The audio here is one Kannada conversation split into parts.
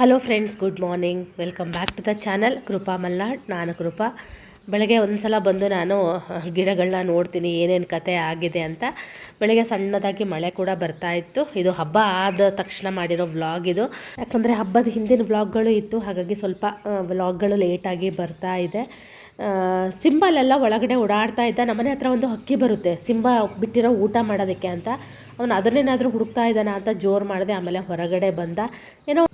Hello friends good morning welcome back to the channel Krupa Malnad ನಾನು ಕೃಪಾ ಬೆಳಗ್ಗೆ ಒಂದು ಸಲ ಬಂದು ನಾನು ಗಿಡಗಳನ್ನ ನೋಡ್ತೀನಿ, ಏನೇನು ಕತೆ ಆಗಿದೆ ಅಂತ. ಬೆಳಗ್ಗೆ ಸಣ್ಣದಾಗಿ ಮಳೆ ಕೂಡ ಬರ್ತಾ ಇತ್ತು. ಇದು ಹಬ್ಬ ಆದ ತಕ್ಷಣ ಮಾಡಿರೋ ವ್ಲಾಗ್ ಇದು. ಯಾಕಂದರೆ ಹಬ್ಬದ ಹಿಂದಿನ ವ್ಲಾಗ್ಗಳು ಇತ್ತು, ಹಾಗಾಗಿ ಸ್ವಲ್ಪ ವ್ಲಾಗ್ಗಳು ಲೇಟಾಗಿ ಬರ್ತಾ ಇದೆ. ಸಿಂಬಲೆಲ್ಲ ಒಳಗಡೆ ಓಡಾಡ್ತಾ ಇದ್ದ. ನಮ್ಮನೆ ಹತ್ರ ಒಂದು ಹಕ್ಕಿ ಬರುತ್ತೆ. ಸಿಂಬ ಬಿಟ್ಟಿರೋ ಊಟ ಮಾಡೋದಕ್ಕೆ ಅಂತ. ಅವನು ಅದನ್ನೇನಾದರೂ ಹುಡುಕ್ತಾ ಇದ್ದಾನ ಅಂತ ಜೋರು ಮಾಡಿದೆ ಆಮೇಲೆ ಹೊರಗಡೆ ಬಂದ. ಏನೋ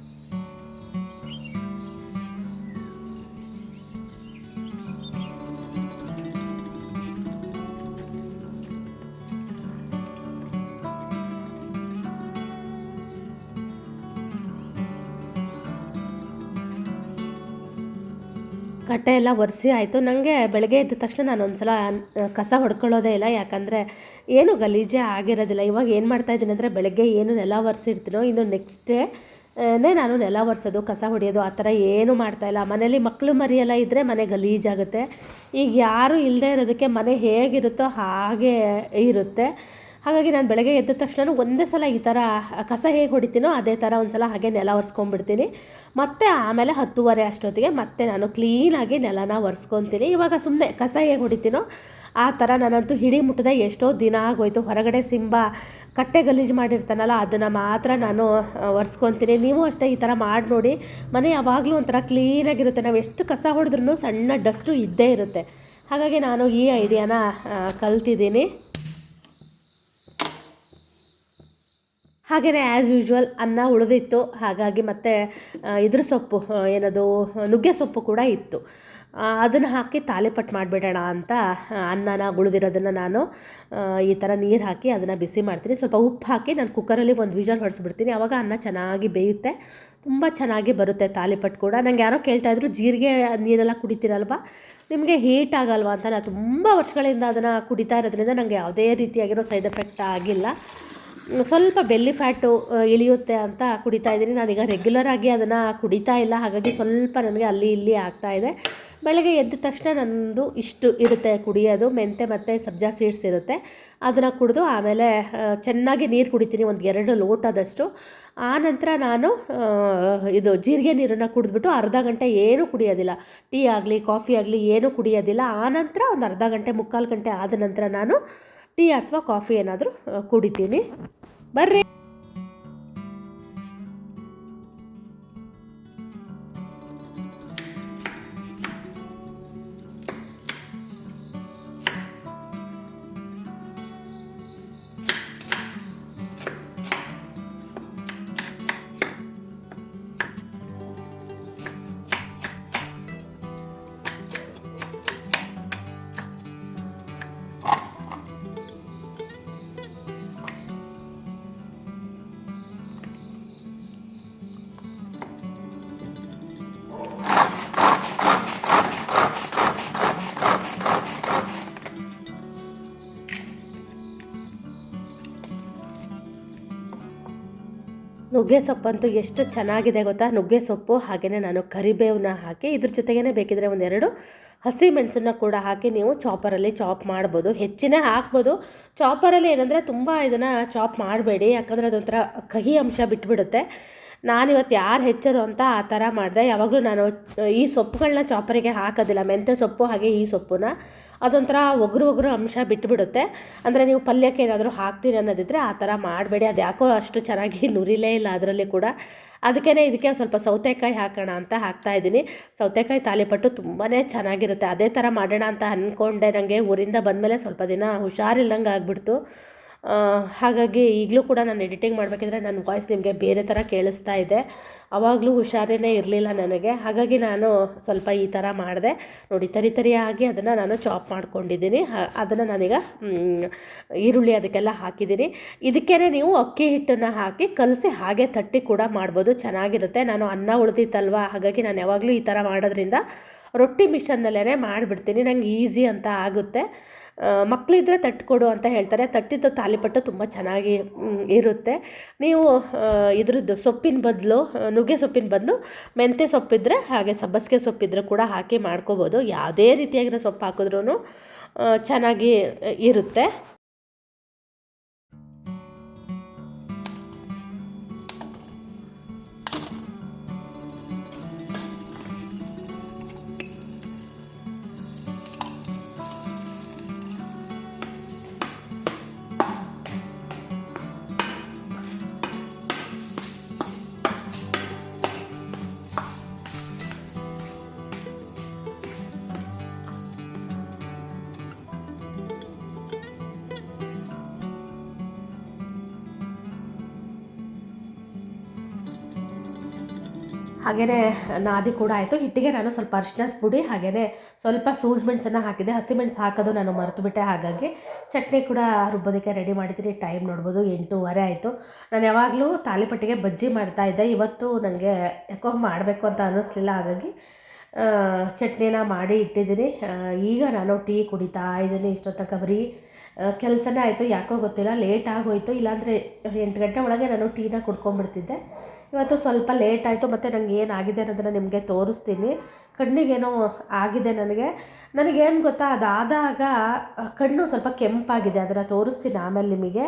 ಕಟ್ಟೆ ಎಲ್ಲ ಒರೆಸಿ ಆಯಿತು. ನನಗೆ ಬೆಳಗ್ಗೆ ಎದ್ದ ತಕ್ಷಣ ನಾನು ಒಂದು ಸಲ ಕಸ ಹೊಡ್ಕೊಳ್ಳೋದೇ ಇಲ್ಲ. ಯಾಕಂದರೆ ಏನು ಗಲೀಜೇ ಆಗಿರೋದಿಲ್ಲ. ಇವಾಗ ಏನು ಮಾಡ್ತಾಯಿದ್ದೀನಿ ಅಂದರೆ ಬೆಳಗ್ಗೆ ಏನು ನೆಲ ಒರೆಸಿರ್ತೀನೋ ಇನ್ನು ನೆಕ್ಸ್ಟ್ ಡೇ ನೇ ನಾನು ನೆಲ ಒರೆಸೋದು, ಕಸ ಹೊಡೆಯೋದು, ಆ ಥರ ಏನೂ ಮಾಡ್ತಾಯಿಲ್ಲ ಮನೇಲಿ ಮಕ್ಕಳು ಮರಿಯೆಲ್ಲ ಇದ್ದರೆ ಮನೆ ಗಲೀಜಾಗುತ್ತೆ ಈಗ ಯಾರೂ ಇಲ್ಲದೆ ಇರೋದಕ್ಕೆ ಮನೆ ಹೇಗಿರುತ್ತೋ ಹಾಗೆ ಇರುತ್ತೆ. ಹಾಗಾಗಿ ನಾನು ಬೆಳಗ್ಗೆ ಎದ್ದ ತಕ್ಷಣ ಒಂದೇ ಸಲ ಈ ಥರ ಕಸ ಹೇಗೆ ಹೊಡಿತೀನೋ ಅದೇ ಥರ ಒಂದು ಸಲ ಹಾಗೆ ನೆಲ ಒರೆಸ್ಕೊಂಡ್ಬಿಡ್ತೀನಿ. ಮತ್ತು ಆಮೇಲೆ ಹತ್ತುವರೆ ಅಷ್ಟೊತ್ತಿಗೆ ಮತ್ತೆ ನಾನು ಕ್ಲೀನಾಗಿ ನೆಲನ ಒರೆಸ್ಕೊತೀನಿ. ಇವಾಗ ಸುಮ್ಮನೆ ಕಸ ಹೇಗೆ ಹೊಡಿತೀನೋ ಆ ಥರ ನಾನಂತೂ ಹಿಡಿ ಮುಟ್ಟದೆ. ಎಷ್ಟೋ ದಿನ ಆಗೋಯ್ತು. ಹೊರಗಡೆ ಸಿಂಬ ಕಟ್ಟೆ ಗಲೀಜು ಮಾಡಿರ್ತಾನಲ್ಲ, ಅದನ್ನು ಮಾತ್ರ ನಾನು ಒರೆಸ್ಕೊತೀನಿ. ನೀವು ಅಷ್ಟೇ ಈ ಥರ ಮಾಡಿ ನೋಡಿ. ಮನೆ ಯಾವಾಗಲೂ ಒಂಥರ ಕ್ಲೀನಾಗಿರುತ್ತೆ ನಾವು ಎಷ್ಟು ಕಸ ಹೊಡೆದ್ರೂ ಸಣ್ಣ ಡಸ್ಟು ಇದ್ದೇ ಇರುತ್ತೆ. ಹಾಗಾಗಿ ನಾನು ಈ ಐಡಿಯಾನ ಕಲ್ತಿದ್ದೀನಿ. ಹಾಗೆಯೇ ಆ್ಯಸ್ ಯೂಶ್ವಲ್ ಅನ್ನ ಉಳಿದಿತ್ತು. ಹಾಗಾಗಿ ಮತ್ತು ಇದ್ರ ಸೊಪ್ಪು ಏನದು, ನುಗ್ಗೆ ಸೊಪ್ಪು ಕೂಡ ಇತ್ತು. ಅದನ್ನು ಹಾಕಿ ತಾಲಿಪಟ್ಟು ಮಾಡಿಬಿಡೋಣ ಅಂತ ಅನ್ನನ ಉಳಿದಿರೋದನ್ನು ನಾನು ಈ ಥರ ನೀರು ಹಾಕಿ ಅದನ್ನು ಬಿಸಿ ಮಾಡ್ತೀನಿ. ಸ್ವಲ್ಪ ಉಪ್ಪು ಹಾಕಿ ನಾನು ಕುಕ್ಕರಲ್ಲಿ ಒಂದು ವಿಜಲ್ ಹೊಡೆಸ್ಬಿಡ್ತೀನಿ. ಆವಾಗ ಅನ್ನ ಚೆನ್ನಾಗಿ ಬೇಯುತ್ತೆ. ತುಂಬ ಚೆನ್ನಾಗಿ ಬರುತ್ತೆ ತಾಲಿಪಟ್ಟು ಕೂಡ. ನನಗೆ ಯಾರೋ ಕೇಳ್ತಾಯಿದ್ರು ಜೀರಿಗೆ ನೀರೆಲ್ಲ ಕುಡಿತೀರಲ್ವ? ನಿಮಗೆ ಹೀಟ್ ಆಗಲ್ವಾ? ಅಂತ. ನಾನು ತುಂಬ ವರ್ಷಗಳಿಂದ ಅದನ್ನು ಕುಡಿತಾ ಇರೋದ್ರಿಂದ ನನಗೆ ಯಾವುದೇ ರೀತಿಯಾಗಿರೋ ಸೈಡ್ ಎಫೆಕ್ಟ್ ಆಗಿಲ್ಲ. ಸ್ವಲ್ಪ ಬೆಲ್ಲಿ ಫ್ಯಾಟು ಇಳಿಯುತ್ತೆ ಅಂತ ಕುಡಿತಾ ಇದ್ದೀನಿ. ನಾನೀಗ ರೆಗ್ಯುಲರ್ ಆಗಿ ಅದನ್ನು ಕುಡಿತಾ ಇಲ್ಲ. ಹಾಗಾಗಿ ಸ್ವಲ್ಪ ನನಗೆ ಅಲ್ಲಿ ಇಲ್ಲಿ ಆಗ್ತಾ ಇದೆ. ಬೆಳಗ್ಗೆ ಎದ್ದ ತಕ್ಷಣ ನನ್ನದು ಇಷ್ಟು ಇರುತ್ತೆ ಕುಡಿಯೋದು. ಮೆಂತೆ ಮತ್ತು ಸಬ್ಜಾ ಸೀಡ್ಸ್ ಇರುತ್ತೆ. ಅದನ್ನು ಕುಡಿದು ಆಮೇಲೆ ಚೆನ್ನಾಗಿ ನೀರು ಕುಡಿತೀನಿ. ಒಂದು ಎರಡು ಲೋಟದಷ್ಟು ಆ ನಂತರ ನಾನು ಇದು ಜೀರಿಗೆ ನೀರನ್ನು ಕುಡಿದ್ಬಿಟ್ಟು ಅರ್ಧ ಗಂಟೆ ಏನೂ ಕುಡಿಯೋದಿಲ್ಲ. ಟೀ ಆಗಲಿ, ಕಾಫಿ ಆಗಲಿ ಏನೂ ಕುಡಿಯೋದಿಲ್ಲ. ಆ ನಂತರ ಒಂದು ಅರ್ಧ ಗಂಟೆ, ಮುಕ್ಕಾಲು ಗಂಟೆ ಆದ ನಂತರ ನಾನು ಟೀ ಅಥವಾ ಕಾಫಿ ಏನಾದರೂ ಕುಡಿತೀನಿ. ಬರ್ರಿ. ನುಗ್ಗೆ ಸೊಪ್ಪಂತೂ ಎಷ್ಟು ಚೆನ್ನಾಗಿದೆ ಗೊತ್ತಾ? ನುಗ್ಗೆ ಸೊಪ್ಪು ಹಾಗೆಯೇ ನಾನು ಕರಿಬೇವನ್ನ ಹಾಕಿ ಇದ್ರ ಜೊತೆಗೇ ಬೇಕಿದ್ರೆ ಒಂದೆರಡು ಹಸಿ ಮೆಣಸನ್ನ ಕೂಡ ಹಾಕಿ ನೀವು ಚಾಪರಲ್ಲಿ ಚಾಪ್ ಮಾಡ್ಬೋದು. ಹೆಚ್ಚಿನೇ ಹಾಕ್ಬೋದು. ಚಾಪರಲ್ಲಿ ಏನಂದರೆ ತುಂಬ ಇದನ್ನು ಚಾಪ್ ಮಾಡಬೇಡಿ. ಯಾಕಂದರೆ ಅದೊಂಥರ ಕಹಿ ಅಂಶ ಬಿಟ್ಬಿಡುತ್ತೆ. ನಾನಿವತ್ತು ಯಾರು ಹೆಚ್ಚರು ಅಂತ ಆ ಥರ ಮಾಡಿದೆ. ಯಾವಾಗಲೂ ನಾನು ಈ ಸೊಪ್ಪುಗಳನ್ನ ಚಾಪರಿಗೆ ಹಾಕೋದಿಲ್ಲ. ಮೆಂತ್ಯ ಸೊಪ್ಪು ಹಾಗೆ ಈ ಸೊಪ್ಪನ್ನ ಅದೊಂಥರ ಒಗರು ಒಗರು ಅಂಶ ಬಿಟ್ಟುಬಿಡುತ್ತೆ ಅಂದರೆ ನೀವು ಪಲ್ಯಕ್ಕೆ ಏನಾದರೂ ಹಾಕ್ತೀನಿ ಅನ್ನೋದಿದ್ರೆ ಆ ಥರ ಮಾಡಬೇಡಿ. ಅದು ಯಾಕೋ ಅಷ್ಟು ಚೆನ್ನಾಗಿ ನುರಿಲೇ ಇಲ್ಲ ಅದರಲ್ಲಿ ಕೂಡ. ಅದಕ್ಕೇ ಇದಕ್ಕೆ ಸ್ವಲ್ಪ ಸೌತೆಕಾಯಿ ಹಾಕೋಣ ಅಂತ ಹಾಕ್ತಾಯಿದ್ದೀನಿ ಸೌತೆಕಾಯಿ ತಾಲಿಪಟ್ಟು ತುಂಬಾ ಚೆನ್ನಾಗಿರುತ್ತೆ. ಅದೇ ಥರ ಮಾಡೋಣ ಅಂತ ಅಂದ್ಕೊಂಡೆ ನನಗೆ ಊರಿಂದ ಬಂದಮೇಲೆ ಸ್ವಲ್ಪ ದಿನ ಹುಷಾರಿಲ್ದಂಗೆ ಆಗಿಬಿಡ್ತು ಹಾಗಾಗಿ ಈಗಲೂ ಕೂಡ ನಾನು ಎಡಿಟಿಂಗ್ ಮಾಡಬೇಕಿದ್ರೆ ನನ್ನ ವಾಯ್ಸ್ ನಿಮಗೆ ಬೇರೆ ಥರ ಕೇಳಿಸ್ತಾ ಇದೆ. ಆವಾಗಲೂ ಹುಷಾರೇ ಇರಲಿಲ್ಲ ನನಗೆ. ಹಾಗಾಗಿ ನಾನು ಸ್ವಲ್ಪ ಈ ಥರ ಮಾಡಿದೆ. ನೋಡಿ, ತರಿ ತರಿಯಾಗಿ ಅದನ್ನು ನಾನು ಚಾಪ್ ಮಾಡ್ಕೊಂಡಿದ್ದೀನಿ. ಅದನ್ನು ನಾನೀಗ ಈರುಳ್ಳಿ ಅದಕ್ಕೆಲ್ಲ ಹಾಕಿದ್ದೀನಿ. ಇದಕ್ಕೇ ನೀವು ಅಕ್ಕಿ ಹಿಟ್ಟನ್ನು ಹಾಕಿ ಕಲಸಿ ಹಾಗೆ ತಟ್ಟಿ ಕೂಡ ಮಾಡ್ಬೋದು. ಚೆನ್ನಾಗಿರುತ್ತೆ. ನಾನು ಅನ್ನ ಉಳಿದಿತ್ತಲ್ವ? ಹಾಗಾಗಿ ನಾನು ಯಾವಾಗಲೂ ಈ ಥರ ಮಾಡೋದ್ರಿಂದ ರೊಟ್ಟಿ ಮಿಷನ್ನಲ್ಲೇ ಮಾಡಿಬಿಡ್ತೀನಿ. ನಂಗೆ ಈಸಿ ಅಂತ ಆಗುತ್ತೆ. ಮಕ್ಕಳಿದ್ರೆ ತಟ್ಟಿಕೊಡು ಅಂತ ಹೇಳ್ತಾರೆ. ತಟ್ಟಿದ್ದು ತಾಲಿಪಟ್ಟು ತುಂಬ ಚೆನ್ನಾಗಿ ಇರುತ್ತೆ. ನೀವು ಇದ್ರದ್ದು ಸೊಪ್ಪಿನ ಬದಲು ನುಗ್ಗೆ ಸೊಪ್ಪಿನ ಬದಲು ಮೆಂತ್ಯ ಸೊಪ್ಪಿದ್ರೆ ಹಾಗೆ ಸಬ್ಬಸಿಗೆ ಸೊಪ್ಪಿದ್ರೆ ಕೂಡ ಹಾಕಿ ಮಾಡ್ಕೋಬೋದು. ಯಾವುದೇ ರೀತಿಯಾಗಿರೋ ಸೊಪ್ಪು ಹಾಕಿದ್ರೂ ಚೆನ್ನಾಗಿ, ಇರುತ್ತೆ. ಹಾಗೆಯೇ ನಾದಿ ಕೂಡ ಆಯಿತು. ಹಿಟ್ಟಿಗೆ ನಾನು ಸ್ವಲ್ಪ ಅರಿಶಿನದ ಪುಡಿ ಹಾಗೆಯೇ ಸ್ವಲ್ಪ ಸೂಜ್ ಮೆಣಸನ್ನು ಹಾಕಿದೆ ಹಸಿಮೆಣಸು ಹಾಕೋದು ನಾನು ಮರೆತುಬಿಟ್ಟೆ ಹಾಗಾಗಿ ಚಟ್ನಿ ಕೂಡ ರುಬ್ಬೋದಕ್ಕೆ ರೆಡಿ ಮಾಡಿದ್ದೀನಿ. ಟೈಮ್ ನೋಡ್ಬೋದು, ಎಂಟೂವರೆ ಆಯಿತು. ನಾನು ಯಾವಾಗಲೂ ತಾಲಿಪಟ್ಟಿಗೆ ಬಜ್ಜಿ ಮಾಡ್ತಾಯಿದ್ದೆ ಇವತ್ತು ನನಗೆ ಯಾಕೋ ಮಾಡಬೇಕು ಅಂತ ಅನ್ನಿಸ್ಲಿಲ್ಲ. ಹಾಗಾಗಿ ಚಟ್ನಿನ ಮಾಡಿ ಇಟ್ಟಿದ್ದೀನಿ. ಈಗ ನಾನು ಟೀ ಕುಡಿತಾ ಇದ್ದೀನಿ. ಇಷ್ಟೊತ್ತನಕ ಬರೀ ಕೆಲಸನೇ ಆಯಿತು. ಯಾಕೋ ಗೊತ್ತಿಲ್ಲ. ಲೇಟ್ ಆಗೋಯ್ತು. ಇಲ್ಲಾಂದರೆ ಎಂಟು ಗಂಟೆ ಒಳಗೆ ನಾನು ಟೀನ ಕುಡ್ಕೊಂಡ್ಬಿಡ್ತಿದ್ದೆ. ಇವತ್ತು ಸ್ವಲ್ಪ ಲೇಟ್ ಆಯಿತು, ಮತ್ತು ನನಗೆ ಏನಾಗಿದೆ ಅನ್ನೋದನ್ನು ನಿಮಗೆ ತೋರಿಸ್ತೀನಿ. ಕಣ್ಣಿಗೇನೋ ಆಗಿದೆ ನನಗೆ. ನನಗೇನು ಗೊತ್ತಾ, ಅದಾದಾಗ ಕಣ್ಣು ಸ್ವಲ್ಪ ಕೆಂಪಾಗಿದೆ, ಅದನ್ನು ತೋರಿಸ್ತೀನಿ ಆಮೇಲೆ ನಿಮಗೆ.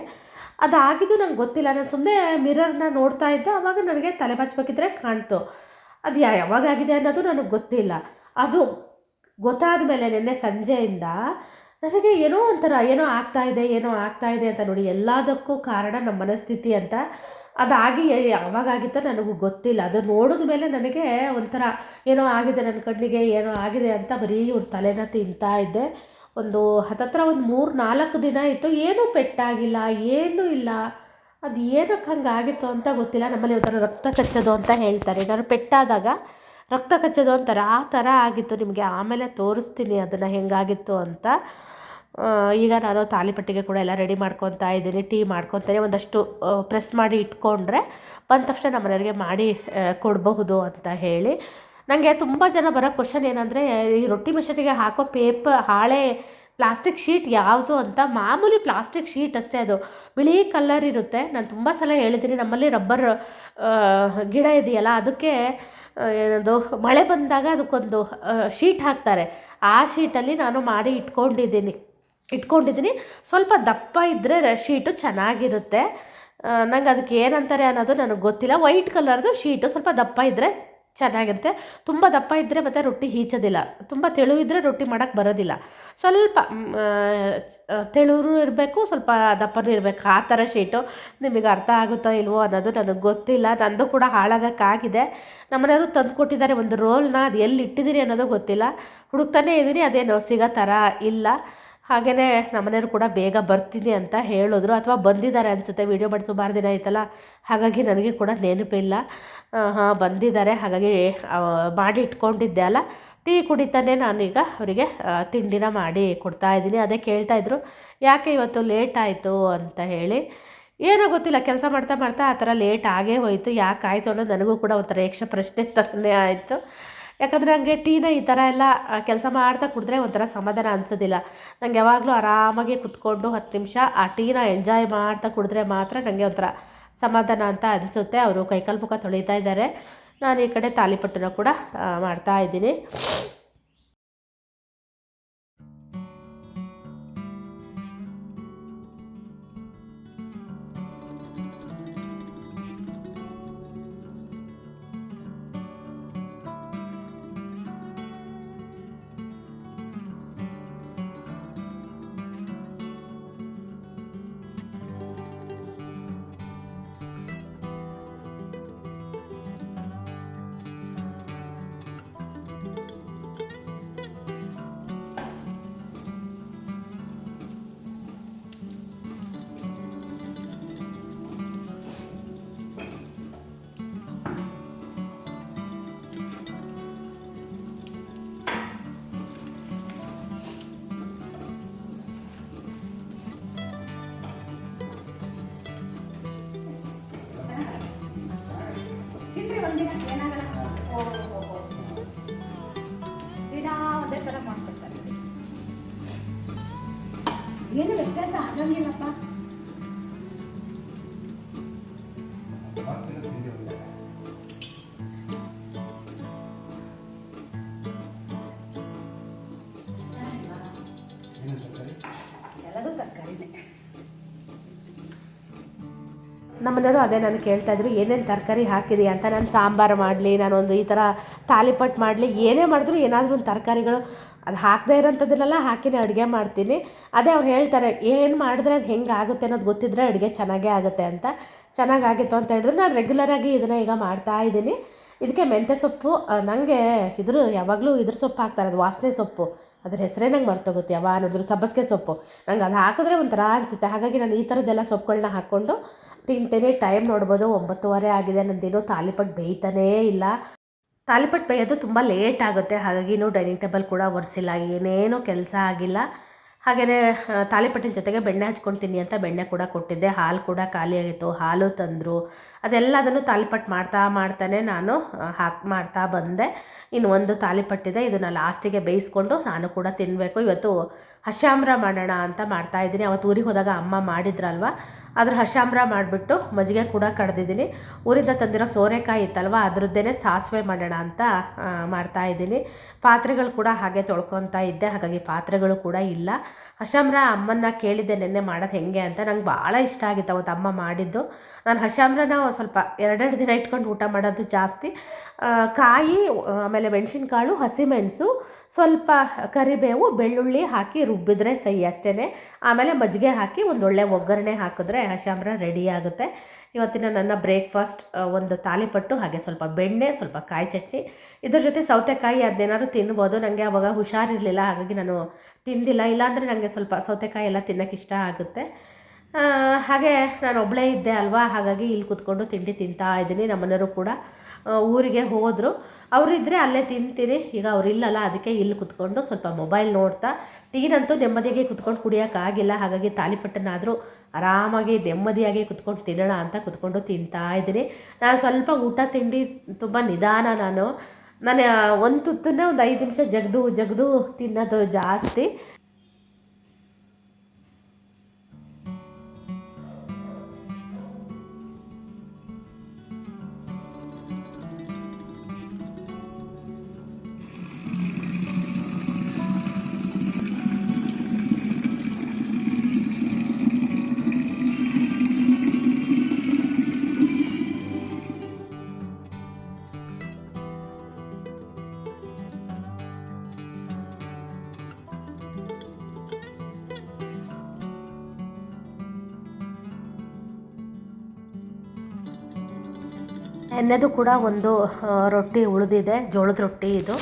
ಅದಾಗಿದ್ದು ನಂಗೆ ಗೊತ್ತಿಲ್ಲ, ನಾನು ಸುಮ್ಮನೆ ಮಿರರ್ನ ನೋಡ್ತಾ ಇದ್ದೆ ಆವಾಗ ನನಗೆ ತಲೆ ಬಾಚ್ಬೇಕಿದ್ರೆ ಕಾಣ್ತು. ಅದು ಯಾವಾಗ ಯಾವಾಗಾಗಿದೆ ಅನ್ನೋದು ನನಗೆ ಗೊತ್ತಿಲ್ಲ. ಅದು ಗೊತ್ತಾದ ಮೇಲೆ ನಿನ್ನೆ ಸಂಜೆಯಿಂದ ನನಗೆ ಏನೋ ಒಂಥರ, ಏನೋ ಆಗ್ತಾ ಇದೆ, ಏನೋ ಆಗ್ತಾ ಇದೆ ಅಂತ ನೋಡಿ, ಎಲ್ಲದಕ್ಕೂ ಕಾರಣ ನಮ್ಮ ಮನಸ್ಥಿತಿ ಅಂತ ಅದಾಗಿ ಯಾವಾಗಾಗಿತ್ತೋ ನನಗೂ ಗೊತ್ತಿಲ್ಲ. ಅದು ನೋಡಿದ ಮೇಲೆ ನನಗೆ ಒಂಥರ ಏನೋ ಆಗಿದೆ ನನ್ನ ಕಣ್ಣಿಗೆ, ಏನೋ ಆಗಿದೆ ಅಂತ ಬರೀ ಇವ್ರ ತಲೆನ ತಿಂತಾ ಇದ್ದೆ. ಒಂದು ಹತ್ತತ್ರ ಒಂದು ಮೂರು ನಾಲ್ಕು ದಿನ ಇತ್ತು. ಏನೂ ಪೆಟ್ಟಾಗಿಲ್ಲ, ಏನೂ ಇಲ್ಲ. ಅದು ಏನಕ್ಕೆ ಹಂಗಾಗಿತ್ತು ಅಂತ ಗೊತ್ತಿಲ್ಲ. ನಮ್ಮಲ್ಲಿ ಒಂಥರ ರಕ್ತ ಕಚ್ಚೋದು ಅಂತ ಹೇಳ್ತಾರೆ. ನಾನು ಪೆಟ್ಟಾದಾಗ ರಕ್ತ ಕಚ್ಚೋದು ಅಂತಾರೆ ಆ ಥರ ಆಗಿತ್ತು. ನಿಮಗೆ ಆಮೇಲೆ ತೋರಿಸ್ತೀನಿ ಅದನ್ನು ಹೆಂಗಾಗಿತ್ತು ಅಂತ. ಈಗ ನಾನು ತಾಲಿಪಟ್ಟಿಗೆ ಕೂಡ ಎಲ್ಲ ರೆಡಿ ಮಾಡ್ಕೊತಾ ಇದ್ದೀನಿ ಟೀ ಮಾಡ್ಕೊತಾನೆ. ಒಂದಷ್ಟು ಪ್ರೆಸ್ ಮಾಡಿ ಇಟ್ಕೊಂಡ್ರೆ ಬಂದ ತಕ್ಷಣ ನಮ್ಮ ಮನೆಯವ್ರಿಗೆ ಮಾಡಿ ಕೊಡಬಹುದು ಅಂತ ಹೇಳಿ. ನನಗೆ ತುಂಬ ಜನ ಬರೋ ಕ್ವಶನ್ ಏನಂದರೆ, ಈ ರೊಟ್ಟಿ ಮಿಷನಿಗೆ ಹಾಕೋ ಪೇಪ ಹಾಳೆ ಪ್ಲಾಸ್ಟಿಕ್ ಶೀಟ್ ಯಾವುದು ಅಂತ ಮಾಮೂಲಿ ಪ್ಲಾಸ್ಟಿಕ್ ಶೀಟ್ ಅಷ್ಟೇ ಅದು. ಬಿಳಿ ಕಲರ್ ಇರುತ್ತೆ. ನಾನು ತುಂಬ ಸಲ ಹೇಳಿದ್ದೀನಿ, ನಮ್ಮಲ್ಲಿ ರಬ್ಬರ್ ಗಿಡ ಇದೆಯಲ್ಲ, ಅದಕ್ಕೆ ಏನದು, ಮಳೆ ಬಂದಾಗ ಅದಕ್ಕೊಂದು ಶೀಟ್ ಹಾಕ್ತಾರೆ. ಆ ಶೀಟಲ್ಲಿ ನಾನು ಮಾಡಿ ಇಟ್ಕೊಂಡಿದ್ದೀನಿ. ಇಟ್ಕೊಂಡಿದ್ದೀನಿ. ಸ್ವಲ್ಪ ದಪ್ಪ ಇದ್ದರೆ ಶೀಟು ಚೆನ್ನಾಗಿರುತ್ತೆ. ನಂಗೆ ಅದಕ್ಕೆ ಏನಂತಾರೆ ಅನ್ನೋದು ನನಗೆ ಗೊತ್ತಿಲ್ಲ. ವೈಟ್ ಕಲರ್ದು ಶೀಟು ಸ್ವಲ್ಪ ದಪ್ಪ ಇದ್ದರೆ ಚೆನ್ನಾಗಿರುತ್ತೆ. ತುಂಬ ದಪ್ಪ ಇದ್ದರೆ ಮತ್ತು ರೊಟ್ಟಿ ಹೀಚೋದಿಲ್ಲ. ತುಂಬ ತೆಳು ಇದ್ದರೆ ರೊಟ್ಟಿ ಮಾಡೋಕ್ಕೆ ಬರೋದಿಲ್ಲ. ಸ್ವಲ್ಪ ತೆಳುರು ಇರಬೇಕು, ಸ್ವಲ್ಪ ದಪ್ಪನೂ ಇರಬೇಕು. ಆ ಥರ ಶೀಟು. ನಿಮಗೆ ಅರ್ಥ ಆಗುತ್ತೋ ಇಲ್ವೋ ಅನ್ನೋದು ನನಗೆ ಗೊತ್ತಿಲ್ಲ. ನಂದು ಕೂಡ ಹಾಳಾಗೋಕ್ಕಾಗಿದೆ. ನಮ್ಮನೆಯವರು ತಂದು ಕೊಟ್ಟಿದ್ದಾರೆ ಒಂದು ರೋಲ್ನ. ಅದು ಎಲ್ಲಿ ಇಟ್ಟಿದ್ದೀರಿ ಅನ್ನೋದು ಗೊತ್ತಿಲ್ಲ. ಹುಡುಕ್ತಾನೇ ಇದ್ದೀನಿ ಅದೇನೋ ಸಿಗೋ ಥರ ಇಲ್ಲ. ಹಾಗೆಯೇ ನಮ್ಮನೆಯವರು ಕೂಡ ಬೇಗ ಬರ್ತೀನಿ ಅಂತ ಹೇಳಿದ್ರು ಅಥವಾ ಬಂದಿದ್ದಾರೆ ಅನಿಸುತ್ತೆ. ವೀಡಿಯೋ ಮಾಡಿ ಸುಮಾರು ದಿನ ಆಯ್ತಲ್ಲ? ಹಾಗಾಗಿ ನನಗೆ ಕೂಡ ನೆನಪಿಲ್ಲ ಹಾಂ, ಬಂದಿದ್ದಾರೆ. ಹಾಗಾಗಿ ಮಾಡಿ ಇಟ್ಕೊಂಡಿದ್ದೆ ಅಲ್ಲ? ಟೀ ಕುಡಿತಾನೆ ನಾನೀಗ ಅವರಿಗೆ ತಿಂಡಿನ ಮಾಡಿ ಕೊಡ್ತಾ ಇದ್ದೀನಿ. ಅದೇ ಕೇಳ್ತಾಯಿದ್ರು ಯಾಕೆ ಇವತ್ತು ಲೇಟ್ ಆಯಿತು? ಅಂತ ಹೇಳಿ. ಏನೋ ಗೊತ್ತಿಲ್ಲ, ಕೆಲಸ ಮಾಡ್ತಾ ಮಾಡ್ತಾ ಆ ಥರ ಲೇಟ್ ಆಗೇ ಹೋಯಿತು. ಯಾಕಾಯಿತು ಅನ್ನೋದು ನನಗೂ ಕೂಡ ಒಂಥರ ಯಕ್ಷ ಪ್ರಶ್ನೆ ಥರನೇ ಆಯಿತು. ಯಾಕಂದರೆ ನನಗೆ ಟೀನ ಈ ಥರ ಎಲ್ಲ ಕೆಲಸ ಮಾಡ್ತಾ ಕುಡಿದ್ರೆ ಒಂಥರ ಸಮಾಧಾನ ಅನಿಸೋದಿಲ್ಲ. ನಂಗೆ ಯಾವಾಗಲೂ ಆರಾಮಾಗಿ ಕುತ್ಕೊಂಡು ಹತ್ತು ನಿಮಿಷ ಆ ಟೀನ ಎಂಜಾಯ್ ಮಾಡ್ತಾ ಕುಡಿದ್ರೆ ಮಾತ್ರ ನನಗೆ ಒಂಥರ ಸಮಾಧಾನ ಅಂತ ಅನಿಸುತ್ತೆ. ಅವರು ಕೈಕಾಲು ಮುಖ ತೊಳಿತಾ ಇದ್ದಾರೆ. ನಾನು ಈ ಕಡೆ ತಾಲಿಪಟ್ಟನ ಕೂಡ ಮಾಡ್ತಾ ಇದ್ದೀನಿ. Thank you. ನಮ್ಮನೆಯವರು ಅದೇ ನಾನು ಕೇಳ್ತಾಯಿದ್ರು ಏನೇನು ತರಕಾರಿ ಹಾಕಿದೀಯ ಅಂತ. ನಾನು ಸಾಂಬಾರು ಮಾಡಲಿ, ನಾನೊಂದು ಈ ಥರ ತಾಲಿಪಟ್ಟು ಮಾಡಲಿ, ಏನೇ ಮಾಡಿದ್ರು ಏನಾದರೂ ಒಂದು ತರಕಾರಿಗಳು. ಅದು ಹಾಕದೇ ಇರೋಂಥದ್ದನ್ನೆಲ್ಲ ಹಾಕಿನೇ ಅಡುಗೆ ಮಾಡ್ತೀನಿ. ಅದೇ ಅವ್ರು ಹೇಳ್ತಾರೆ, ಏನು ಮಾಡಿದ್ರೆ ಅದು ಹೆಂಗೆ ಆಗುತ್ತೆ ಅನ್ನೋದು ಗೊತ್ತಿದ್ರೆ ಅಡುಗೆ ಚೆನ್ನಾಗೇ ಆಗುತ್ತೆ ಅಂತ. ಚೆನ್ನಾಗಾಗಿತ್ತು ಅಂತ ಹೇಳಿದ್ರು. ನಾನು ರೆಗ್ಯುಲರಾಗಿ ಇದನ್ನು ಈಗ ಮಾಡ್ತಾ ಇದ್ದೀನಿ. ಇದಕ್ಕೆ ಮೆಂತ್ಯ ಸೊಪ್ಪು ನನಗೆ ಇದ್ರ ಯಾವಾಗಲೂ ಇದ್ರ ಸೊಪ್ಪು ಹಾಕ್ತಾರೆ, ಅದು ವಾಸನೆ ಸೊಪ್ಪು. ಅದ್ರ ಹೆಸರೇ ನಂಗೆ ಮರ್ತೋಗುತ್ತೆ ಯಾವ ಅನ್ನೋದ್ರ ಸಬ್ಬಸಿಗೆ ಸೊಪ್ಪು. ನಂಗೆ ಅದು ಹಾಕಿದ್ರೆ ಒಂಥರ ಅನಿಸುತ್ತೆ. ಹಾಗಾಗಿ ನಾನು ಈ ಥರದ್ದೆಲ್ಲ ಸೊಪ್ಪುಗಳನ್ನ ಹಾಕ್ಕೊಂಡು ತಿಂತೇನೆ ಟೈಮ್ ನೋಡ್ಬೋದು, ಒಂಬತ್ತುವರೆ ಆಗಿದೆ, ನಂದೇನೋ ತಾಲಿಪಟ್ಟು ಬೇಯ್ತಾನೇ ಇಲ್ಲ. ತಾಲಿಪಟ್ಟು ಬೇಯೋದು ತುಂಬ ಲೇಟ್ ಆಗುತ್ತೆ, ಹಾಗಾಗಿ ಇನ್ನೂ ಡೈನಿಂಗ್ ಟೇಬಲ್ ಕೂಡ ಒರೆಸಿಲ್ಲ, ಏನೇನೂ ಕೆಲಸ ಆಗಿಲ್ಲ. ಹಾಗೆಯೇ ತಾಲಿಪಟ್ಟಿನ ಜೊತೆಗೆ ಬೆಣ್ಣೆ ಹಚ್ಕೊಳ್ತೀನಿ ಅಂತ ಬೆಣ್ಣೆ ಕೂಡ ಕೊಟ್ಟಿದ್ದೆ, ಹಾಲು ಕೂಡ ಖಾಲಿಯಾಗಿತ್ತು ಹಾಲು ತಂದರು. ಅದೆಲ್ಲದನ್ನು ತಾಲಿಪಟ್ಟು ಮಾಡ್ತಾ ಮಾಡ್ತಾನೆ ನಾನು ಹಾಕಿ ಮಾಡ್ತಾ ಬಂದೆ. ಇನ್ನು ಒಂದು ತಾಲಿಪಟ್ಟಿದೆ, ಇದನ್ನು ಲಾಸ್ಟಿಗೆ ಬೇಯಿಸ್ಕೊಂಡು ನಾನು ಕೂಡ ತಿನ್ನಬೇಕು ಇವತ್ತು ಹಶಾಮ್ರ ಮಾಡೋಣ ಅಂತ ಮಾಡ್ತಾ ಇದ್ದೀನಿ. ಅವತ್ತು ಊರಿಗೆ ಹೋದಾಗ ಅಮ್ಮ ಮಾಡಿದ್ರಲ್ವ? ಅದ್ರ ಹಶಾಂಬ್ರ ಮಾಡಿಬಿಟ್ಟು ಮಜ್ಜಿಗೆ ಕೂಡ ಕಡ್ದಿದ್ದೀನಿ. ಊರಿಂದ ತಂದಿರೋ ಸೋರೆಕಾಯಿ ಇತ್ತಲ್ವ, ಅದ್ರದ್ದೇನೆ ಸಾಸಿವೆ ಮಾಡೋಣ ಅಂತ ಮಾಡ್ತಾ ಇದ್ದೀನಿ. ಪಾತ್ರೆಗಳು ಕೂಡ ಹಾಗೆ ತೊಳ್ಕೊತಾ ಇದ್ದೆ, ಹಾಗಾಗಿ ಪಾತ್ರೆಗಳು ಕೂಡ ಇಲ್ಲ. ಹಶಾಮ್ರ ಅಮ್ಮನ್ನ ಕೇಳಿದ್ದೆ, ನೆನ್ನೆ ಮಾಡೋದು ಹೆಂಗೆ ಅಂತ. ನಂಗೆ ಭಾಳ ಇಷ್ಟ ಆಗಿತ್ತು ಅವತ್ತು ಅಮ್ಮ ಮಾಡಿದ್ದು. ನಾನು ಹಶಾಮ್ರನ ಸ್ವಲ್ಪ ಎರಡೆರಡು ದಿನ ಇಟ್ಕೊಂಡು ಊಟ ಮಾಡೋದು ಜಾಸ್ತಿ. ಕಾಯಿ, ಆಮೇಲೆ ಮೆಣಸಿನ್ಕಾಳು ಹಸಿಮೆಣಸು ಸ್ವಲ್ಪ ಕರಿಬೇವು, ಬೆಳ್ಳುಳ್ಳಿ ಹಾಕಿ ರುಬ್ಬಿದ್ರೆ ಸೈ ಅಷ್ಟೇ ಆಮೇಲೆ ಮಜ್ಜಿಗೆ ಹಾಕಿ ಒಂದೊಳ್ಳೆ ಒಗ್ಗರಣೆ ಹಾಕಿದ್ರೆ ಹಶಾಂಬ್ರ ರೆಡಿ ಆಗುತ್ತೆ. ಇವತ್ತಿನ ನನ್ನ ಬ್ರೇಕ್ಫಾಸ್ಟ್ ಒಂದು ತಾಲಿಪಟ್ಟು, ಹಾಗೆ ಸ್ವಲ್ಪ ಬೆಣ್ಣೆ, ಸ್ವಲ್ಪ ಕಾಯಿ ಚಟ್ನಿ. ಇದ್ರ ಜೊತೆ ಸೌತೆಕಾಯಿ ಅದನ್ನೇನಾದ್ರು ತಿನ್ಬೋದು. ನನಗೆ ಅವಾಗ ಹುಷಾರಿರಲಿಲ್ಲ, ಹಾಗಾಗಿ ನಾನು ತಿಂದಿಲ್ಲ. ಇಲ್ಲಾಂದರೆ ನನಗೆ ಸ್ವಲ್ಪ ಸೌತೆಕಾಯಿ ಎಲ್ಲ ತಿನ್ನೋಕೆ ಇಷ್ಟ ಆಗುತ್ತೆ. ಹಾಗೆ ನಾನು ಒಬ್ಬಳೇ ಇದ್ದೆ ಅಲ್ವಾ? ಹಾಗಾಗಿ ಇಲ್ಲಿ ಕೂತ್ಕೊಂಡು ತಿಂಡಿ ತಿಂತಾ ಇದ್ದೀನಿ, ನಮ್ಮನೆಯವರು ಕೂಡ. ಊರಿಗೆ ಹೋದರು. ಅವರಿದ್ದರೆ ಅಲ್ಲೇ ತಿಂತೀನಿ ಈಗ ಅವರಿಲ್ಲಲ್ಲ ಅದಕ್ಕೆ ಇಲ್ಲಿ ಕುತ್ಕೊಂಡು ಸ್ವಲ್ಪ ಮೊಬೈಲ್ ನೋಡ್ತಾ, ಟೀನಂತೂ ನೆಮ್ಮದಿಯಾಗಿ ಕುತ್ಕೊಂಡು ಕುಡಿಯೋಕ್ಕಾಗಿಲ್ಲ ಹಾಗಾಗಿ ತಾಲಿಪಟ್ಟನಾದರೂ ಆರಾಮಾಗಿ ನೆಮ್ಮದಿಯಾಗಿ ಕುತ್ಕೊಂಡು ತಿನ್ನೋಣ ಅಂತ ಕುತ್ಕೊಂಡು ತಿಂತಾ ಇದ್ದೀನಿ. ನಾನು ಸ್ವಲ್ಪ ಊಟ ತಿಂಡಿ ತುಂಬ ನಿಧಾನ ನಾನು. ನಾನು ಒಂದು ತುತ್ತನ್ನೇ ಒಂದು ಐದು ನಿಮಿಷ ಜಗ್ದು ಜಗ್ದು ತಿನ್ನೋದು ಜಾಸ್ತಿ. ಎಣ್ಣೆದು ಕೂಡ ಒಂದು ರೊಟ್ಟಿ ಉಳಿದಿದೆ, ಜೋಳದ ರೊಟ್ಟಿ ಇದು.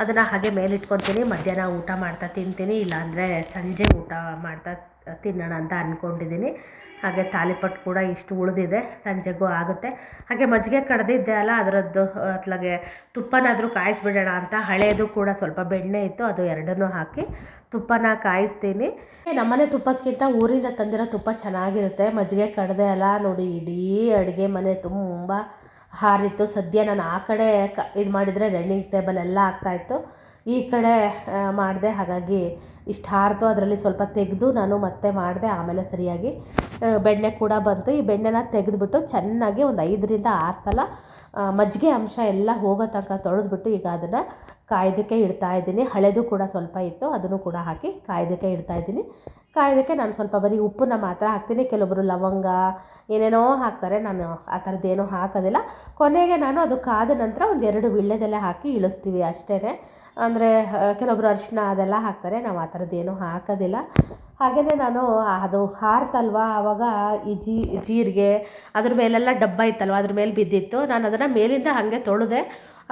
ಅದನ್ನು ಹಾಗೆ ಮೇಲಿಟ್ಕೊತೀನಿ, ಮಧ್ಯಾಹ್ನ ಊಟ ಮಾಡ್ತಾ ತಿಂತೀನಿ, ಇಲ್ಲಾಂದರೆ ಸಂಜೆ ಊಟ ಮಾಡ್ತಾ ತಿನ್ನೋಣ ಅಂತ ಅಂದ್ಕೊಂಡಿದ್ದೀನಿ ಹಾಗೆ ತಾಲಿಪಟ್ಟು ಕೂಡ ಇಷ್ಟು ಉಳಿದಿದೆ, ಸಂಜೆಗೂ ಆಗುತ್ತೆ. ಹಾಗೆ ಮಜ್ಜಿಗೆ ಕಡ್ದಿದ್ದೆ ಅಲ್ಲ, ಅದರದ್ದು, ಅತ್ಲಾಗೆ ತುಪ್ಪನಾದರೂ ಕಾಯಿಸ್ಬಿಡೋಣ ಅಂತ. ಹಳೆಯದು ಕೂಡ ಸ್ವಲ್ಪ ಬೆಣ್ಣೆ ಇತ್ತು, ಅದು ಎರಡನ್ನೂ ಹಾಕಿ ತುಪ್ಪನ ಕಾಯಿಸ್ತೀನಿ. ನಮ್ಮನೆ ತುಪ್ಪಕ್ಕಿಂತ ಊರಿಂದ ತಂದಿರೋ ತುಪ್ಪ ಚೆನ್ನಾಗಿರುತ್ತೆ. ಮಜ್ಜಿಗೆ ಕಡದೆ ಅಲ್ಲ, ನೋಡಿ ಇಡೀ ಅಡುಗೆ ಮನೆ ತುಂಬ ಹಾರಿತ್ತು. ಸದ್ಯ ನಾನು ಆ ಕಡೆ ಕ, ಇದು ಮಾಡಿದರೆ ಡೈನಿಂಗ್ ಟೇಬಲ್ ಎಲ್ಲ ಆಗ್ತಾಯಿತ್ತು ಈ ಕಡೆ ಮಾಡಿದೆ. ಹಾಗಾಗಿ ಇಷ್ಟು ಹಾರಿತು ಅದರಲ್ಲಿ ಸ್ವಲ್ಪ ತೆಗೆದು ನಾನು ಮತ್ತೆ ಮಾಡಿದೆ, ಆಮೇಲೆ ಸರಿಯಾಗಿ ಬೆಣ್ಣೆ ಕೂಡ ಬಂತು. ಈ ಬೆಣ್ಣೆನ ತೆಗೆದುಬಿಟ್ಟು ಚೆನ್ನಾಗಿ ಒಂದು ಐದರಿಂದ ಆರು ಸಲ ಮಜ್ಜಿಗೆ ಅಂಶ ಎಲ್ಲ ಹೋಗೋ ತನಕ ತೊಳೆದ್ಬಿಟ್ಟು ಈಗ ಅದನ್ನು ಕಾಯ್ದಕ್ಕೆ ಇಡ್ತಾ ಇದ್ದೀನಿ. ಹಳೆದು ಕೂಡ ಸ್ವಲ್ಪ ಇತ್ತು, ಅದನ್ನು ಕೂಡ ಹಾಕಿ ಕಾಯ್ದಕ್ಕೆ ಇಡ್ತಾ ಇದ್ದೀನಿ. ಕಾಯೋದಕ್ಕೆ ನಾನು ಸ್ವಲ್ಪ ಬರೀ ಉಪ್ಪನ್ನ ಮಾತ್ರ ಹಾಕ್ತೀನಿ. ಕೆಲವೊಬ್ಬರು ಲವಂಗ ಏನೇನೋ ಹಾಕ್ತಾರೆ. ನಾನು ಆ ಥರದ್ದೇನೂ ಹಾಕೋದಿಲ್ಲ. ಕೊನೆಗೆ ನಾನು ಅದು ಕಾದ ನಂತರ ಒಂದೆರಡು ವೀಳ್ಯದೆಲೆ ಹಾಕಿ ಇಳಿಸ್ತೀವಿ ಅಷ್ಟೇ ಅಂದರೆ ಕೆಲವೊಬ್ಬರು ಅರಿಶಿನ ಅದೆಲ್ಲ ಹಾಕ್ತಾರೆ. ನಾವು ಆ ಥರದ್ದೇನೂ ಹಾಕೋದಿಲ್ಲ. ಹಾಗೆಯೇ ನಾನು ಅದು ಹಾರ್ತಲ್ವ? ಆವಾಗ ಈ ಜೀ, ಜೀರಿಗೆ, ಅದ್ರ ಮೇಲೆಲ್ಲ ಡಬ್ಬ ಇತ್ತಲ್ವ? ಅದ್ರ ಮೇಲೆ ಬಿದ್ದಿತ್ತು. ನಾನು ಅದನ್ನು ಮೇಲಿಂದ ಹಾಗೆ ತೊಳೆದೆ.